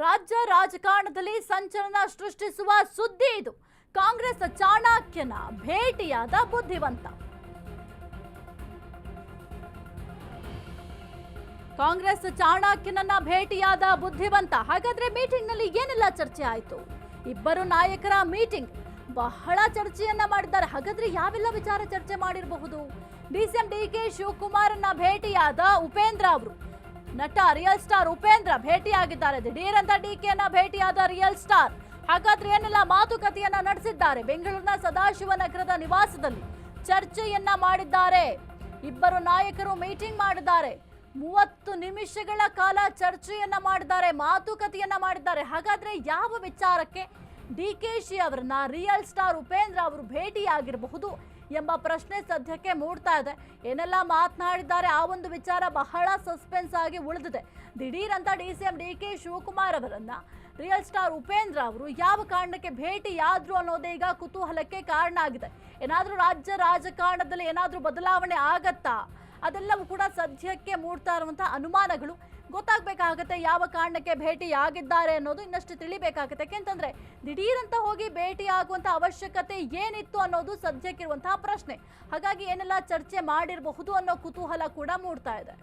ರಾಜ್ಯ ರಾಜಕಾರಣದಲ್ಲಿ ಸಂಚಲನ ಸೃಷ್ಟಿಸುವ ಸುದ್ದಿ ಇದು. ಕಾಂಗ್ರೆಸ್ ಚಾಣಾಕ್ಯನ ಭೇಟಿಯಾದ ಬುದ್ಧಿವಂತ. ಕಾಂಗ್ರೆಸ್ ಚಾಣಾಕ್ಯನನ್ನ ಭೇಟಿಯಾದ ಬುದ್ಧಿವಂತ. ಹಾಗಾದ್ರೆ ಮೀಟಿಂಗ್ನಲ್ಲಿ ಏನೆಲ್ಲ ಚರ್ಚೆ ಆಯಿತು? ಇಬ್ಬರು ನಾಯಕರ ಮೀಟಿಂಗ್. ಬಹಳ ಚರ್ಚೆಯನ್ನ ಮಾಡಿದ್ದಾರೆ. ಹಾಗಾದ್ರೆ ಯಾವೆಲ್ಲ ವಿಚಾರ ಚರ್ಚೆ ಮಾಡಿರಬಹುದು? ಡಿಸಿಎಂ ಡಿ ಕೆ ಶಿವಕುಮಾರನ್ನ ಭೇಟಿಯಾದ ಉಪೇಂದ್ರ ಅವರು. ನಟ ರಿಯಲ್ ಸ್ಟಾರ್ ಉಪೇಂದ್ರ ಭೇಟಿಯಾಗಿದ್ದಾರೆ. ದಿಢೀರಂತ ಡಿಕೆಯನ್ನ ಭೇಟಿಯಾದ ರಿಯಲ್ ಸ್ಟಾರ್. ಹಾಗಾದ್ರೆ ಏನೆಲ್ಲ ಮಾತುಕತೆಯನ್ನ ನಡೆಸಿದ್ದಾರೆ? ಬೆಂಗಳೂರಿನ ಸದಾಶಿವನಗರದ ನಿವಾಸದಲ್ಲಿ ಚರ್ಚೆಯನ್ನ ಮಾಡಿದ್ದಾರೆ. ಇಬ್ಬರು ನಾಯಕರು ಮೀಟಿಂಗ್ ಮಾಡಿದ್ದಾರೆ. ಮೂವತ್ತು ನಿಮಿಷಗಳ ಕಾಲ ಚರ್ಚೆಯನ್ನ ಮಾಡಿದ್ದಾರೆ, ಮಾತುಕತೆಯನ್ನ ಮಾಡಿದ್ದಾರೆ. ಹಾಗಾದ್ರೆ ಯಾವ ವಿಚಾರಕ್ಕೆ ಡಿ ಕೆ ಶಿ ಅವರನ್ನ ರಿಯಲ್ ಸ್ಟಾರ್ ಉಪೇಂದ್ರ ಅವರು ಭೇಟಿಯಾಗಿರಬಹುದು? ಎಂಬ ಪ್ರಶ್ನೆ ಸದ್ಯಕ್ಕೆ ಮೂಡ್ತಾ ಇದೆ. ಏನೆಲ್ಲ ಮಾತನಾಡಿದ್ದಾರೆ? ಆ ಒಂದು ವಿಚಾರ ಬಹಳ ಸಸ್ಪೆನ್ಸ್ ಆಗಿ ಉಳಿದಿದೆ. ದಿಢೀರ್ ಅಂತ D C M D K Shivakumar ಅವರನ್ನ ರಿಯಲ್ ಸ್ಟಾರ್ ಉಪೇಂದ್ರ ಅವರು ಯಾವ ಕಾರಣಕ್ಕೆ ಭೇಟಿಯಾದ್ರು ಅನ್ನೋದೇ ಈಗ ಕುತೂಹಲಕ್ಕೆ ಕಾರಣ ಆಗಿದೆ. ಏನಾದರೂ ರಾಜ್ಯ ರಾಜಕಾರಣದಲ್ಲಿ ಏನಾದರೂ ಬದಲಾವಣೆ ಆಗತ್ತಾ? ಅದೆಲ್ಲವೂ ಕೂಡ ಸದ್ಯಕ್ಕೆ ಮೂಡ್ತಾ ಇರುವಂತಹ ಅನುಮಾನಗಳು. ಗೊತ್ತಾಗಬೇಕಾಗತ್ತೆ ಯಾವ ಕಾರಣಕ್ಕೆ ಭೇಟಿಯಾಗಿದ್ದಾರೆ ಅನ್ನೋದು ಇನ್ನಷ್ಟು ತಿಳಿಬೇಕಾಗತ್ತೆ. ಯಾಕೆಂತಂದ್ರೆ ದಿಢೀರಂತ ಹೋಗಿ ಭೇಟಿಯಾಗುವಂಥ ಅವಶ್ಯಕತೆ ಏನಿತ್ತು ಅನ್ನೋದು ಸದ್ಯಕ್ಕಿರುವಂತಹ ಪ್ರಶ್ನೆ. ಹಾಗಾಗಿ ಏನೆಲ್ಲ ಚರ್ಚೆ ಮಾಡಿರಬಹುದು ಅನ್ನೋ ಕುತೂಹಲ ಕೂಡ ಮೂಡ್ತಾ ಇದೆ.